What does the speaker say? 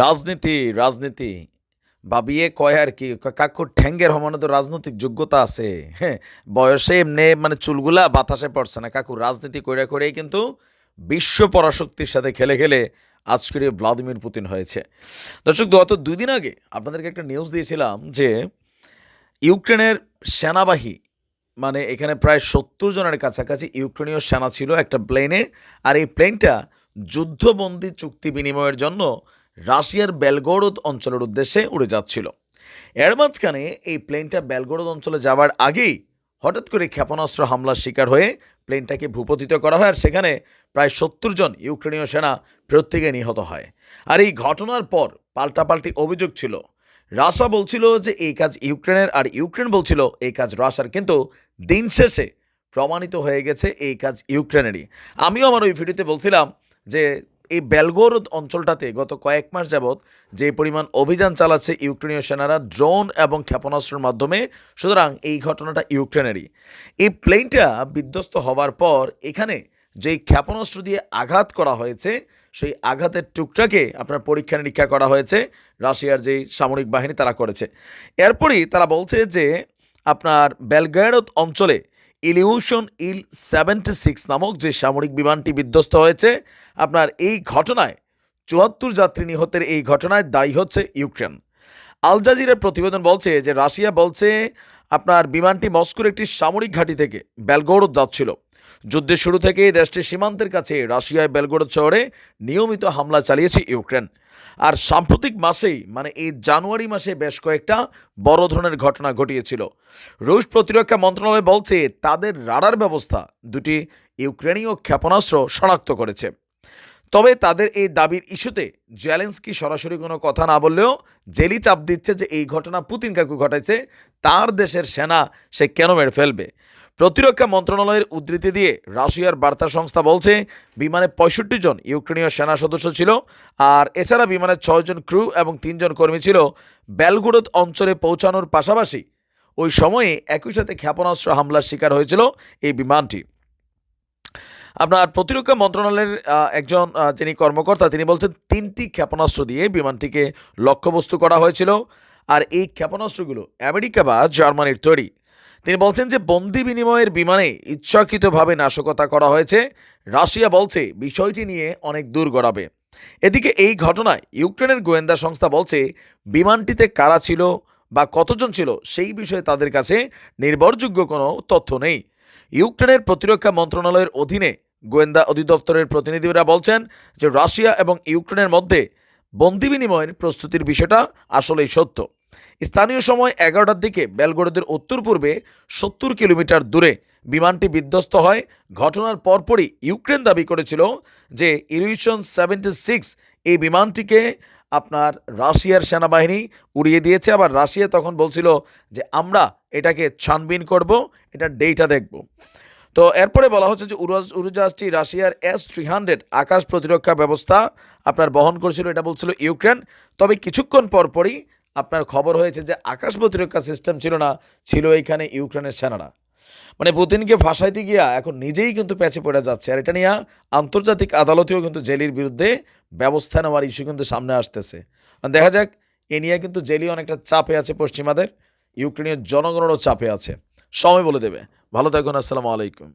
রাজনীতি রাজনীতি। ভাবিয়ে কয় আর কি কাকুর ঠ্যাঙ্গের সমানে তো রাজনৈতিক যোগ্যতা আছে। হ্যাঁ বয়সে এমনি মানে চুলগুলা বাতাসে পড়ছে না। কাকু, রাজনীতি করে করেই কিন্তু বিশ্ব পরাশক্তির সাথে খেলে খেলে আজকের ভ্লাদিমির পুতিন হয়েছে। দর্শক, গত দুই দিন আগে আপনাদেরকে একটা নিউজ দিয়েছিলাম যে ইউক্রেনের সেনাবাহী মানে এখানে প্রায় সত্তর জনের কাছাকাছি ইউক্রেনীয় সেনা ছিল একটা প্লেনে আর এই প্লেনটা যুদ্ধবন্দী চুক্তি বিনিময়ের জন্য রাশিয়ার বেলগোরদ অঞ্চলের উদ্দেশ্যে উড়ে যাচ্ছিল। এর মাঝখানে এই প্লেনটা বেলগোরদ অঞ্চলে যাওয়ার আগেই হঠাৎ করে ক্ষেপণাস্ত্র হামলার শিকার হয়ে প্লেনটাকে ভূপতিত করা হয় আর সেখানে প্রায় সত্তর জন ইউক্রেনীয় সেনা প্রত্যেকে নিহত হয়। আর এই ঘটনার পর পাল্টাপাল্টি অভিযোগ ছিল। রাশিয়া বলছিল যে এই কাজ ইউক্রেনের আর ইউক্রেন বলছিল এই কাজ রাশিয়ার কিন্তু দিন শেষে প্রমাণিত হয়ে গেছে এই কাজ ইউক্রেনেরই। আমিও আমার ওই ভিডিওতে বলছিলাম যে এই বেলগোরদ অঞ্চলটাতে গত কয়েক মাস যাবৎ যে পরিমাণ অভিযান চালাচ্ছে ইউক্রেনীয় সেনারা ড্রোন এবং ক্ষেপণাস্ত্রের মাধ্যমে, সুতরাং এই ঘটনাটা ইউক্রেনেরই। এই প্লেনটা বিধ্বস্ত হওয়ার পর এখানে যেই ক্ষেপণাস্ত্র দিয়ে আঘাত করা হয়েছে, সেই আঘাতের টুকটাকে আপনার পরীক্ষা নিরীক্ষা করা হয়েছে, রাশিয়ার যেই সামরিক বাহিনী তারা করেছে। এরপরই তারা বলছে যে, আপনার বেলগ্রেড অঞ্চলে ইলিউশন ইল সেভেন্টি সিক্স নামক যে সামরিক বিমানটি বিধ্বস্ত হয়েছে, আপনার এই ঘটনায় চুয়াত্তর যাত্রী নিহতের এই ঘটনায় দায়ী হচ্ছে ইউক্রেন। আল জাজিরের প্রতিবেদন বলছে যে রাশিয়া বলছে, আপনার বিমানটি মস্কোর একটি সামরিক ঘাঁটি থেকে বেলগৌরদ যাচ্ছিল। যুদ্ধের শুরু থেকে দেশটির সীমান্তের কাছে রাশিয়ায় বেলগোরদ শহরে নিয়মিত হামলা চালিয়েছে ইউক্রেন। আর সাম্প্রতিক মাসেই মানে এই জানুয়ারি মাসে বেশ কয়েকটা বড় ধরনের ঘটনা ঘটিয়েছিল। রুশ প্রতিরক্ষা মন্ত্রণালয় বলছে, তাদের রাডার ব্যবস্থা দুটি ইউক্রেনীয় ক্ষেপণাস্ত্র শনাক্ত করেছে। তবে তাদের এই দাবির ইস্যুতে জেলেন্সকি সরাসরি কোনো কথা না বললেও জেলি চাপ দিচ্ছে যে এই ঘটনা পুতিন কাকু ঘটাইছে, তার দেশের সেনা সে কেন মেরে ফেলবে? প্রতিরক্ষা মন্ত্রণালয়ের উদ্ধৃতি দিয়ে রাশিয়ার বার্তা সংস্থা বলছে, বিমানে পঁয়ষট্টি জন ইউক্রেনীয় সেনা সদস্য ছিল, আর এছাড়া বিমানের ছয়জন ক্রু এবং তিনজন কর্মী ছিল। বেলগোরদ অঞ্চলে পৌঁছানোর পাশাপাশি ওই সময়ে একই সাথে ক্ষেপণাস্ত্র হামলার শিকার হয়েছিল এই বিমানটি। আপনার প্রতিরক্ষা মন্ত্রণালয়ের একজন যিনি কর্মকর্তা, তিনি বলছেন, তিনটি ক্ষেপণাস্ত্র দিয়ে বিমানটিকে লক্ষ্যবস্তু করা হয়েছিল, আর এই ক্ষেপণাস্ত্রগুলো আমেরিকা বা জার্মানির তৈরি। তিনি বলছেন যে বন্দি বিনিময়ের বিমানে ইচ্ছাকৃতভাবে নাশকতা করা হয়েছে। রাশিয়া বলছে বিষয়টি নিয়ে অনেক দূর গড়াবে। এদিকে এই ঘটনায় ইউক্রেনের গোয়েন্দা সংস্থা বলছে, বিমানটিতে কারা ছিল বা কতজন ছিল সেই বিষয়ে তাদের কাছে নির্ভরযোগ্য কোনো তথ্য নেই। ইউক্রেনের প্রতিরক্ষা মন্ত্রণালয়ের অধীনে গোয়েন্দা অধিদপ্তরের প্রতিনিধিরা বলছেন যে রাশিয়া এবং ইউক্রেনের মধ্যে বন্দি বিনিময়ের প্রস্তুতির বিষয়টা আসলেই সত্য। স্থানীয় সময় এগারোটার দিকে বেলগোরদের উত্তর পূর্বে সত্তর কিলোমিটার দূরে বিমানটি বিধ্বস্ত হয়। ঘটনার পরপরই ইউক্রেন দাবি করেছিল যে ইলিউশন সেভেন্টি সিক্স এই বিমানটিকে আপনার রাশিয়ার সেনাবাহিনী উড়িয়ে দিয়েছে। আবার রাশিয়া তখন বলছিল যে আমরা এটাকে ছানবিন করব, এটা ডেটা দেখব। তো এরপরে বলা হচ্ছে যে উড়াজ উড়োজাহাজটি রাশিয়ার এস থ্রি হান্ড্রেড আকাশ প্রতিরক্ষা ব্যবস্থা আপনার বহন করেছিল, এটা বলছিল ইউক্রেন। তবে কিছুক্ষণ পরপরই আপনার খবর হয়েছে যে আকাশ প্রতিরক্ষা সিস্টেম ছিল না, ছিল এইখানে ইউক্রেনের সেনারা। মানে পুতিনকে ফাঁসাইতে গিয়া এখন নিজেই কিন্তু প্যাচে পড়ে যাচ্ছে। আর এটা নিয়ে আন্তর্জাতিক আদালতেও কিন্তু জেলির বিরুদ্ধে ব্যবস্থা নেওয়ার ইস্যু কিন্তু সামনে আসতেছে। আর দেখা যাক, এ নিয়ে কিন্তু জেলি অনেকটা চাপে আছে পশ্চিমাদের, ইউক্রেনীয় জনগণেরও চাপে আছে। সময় বলে দেবে। ভালো থাকুন, আসসালামু আলাইকুম।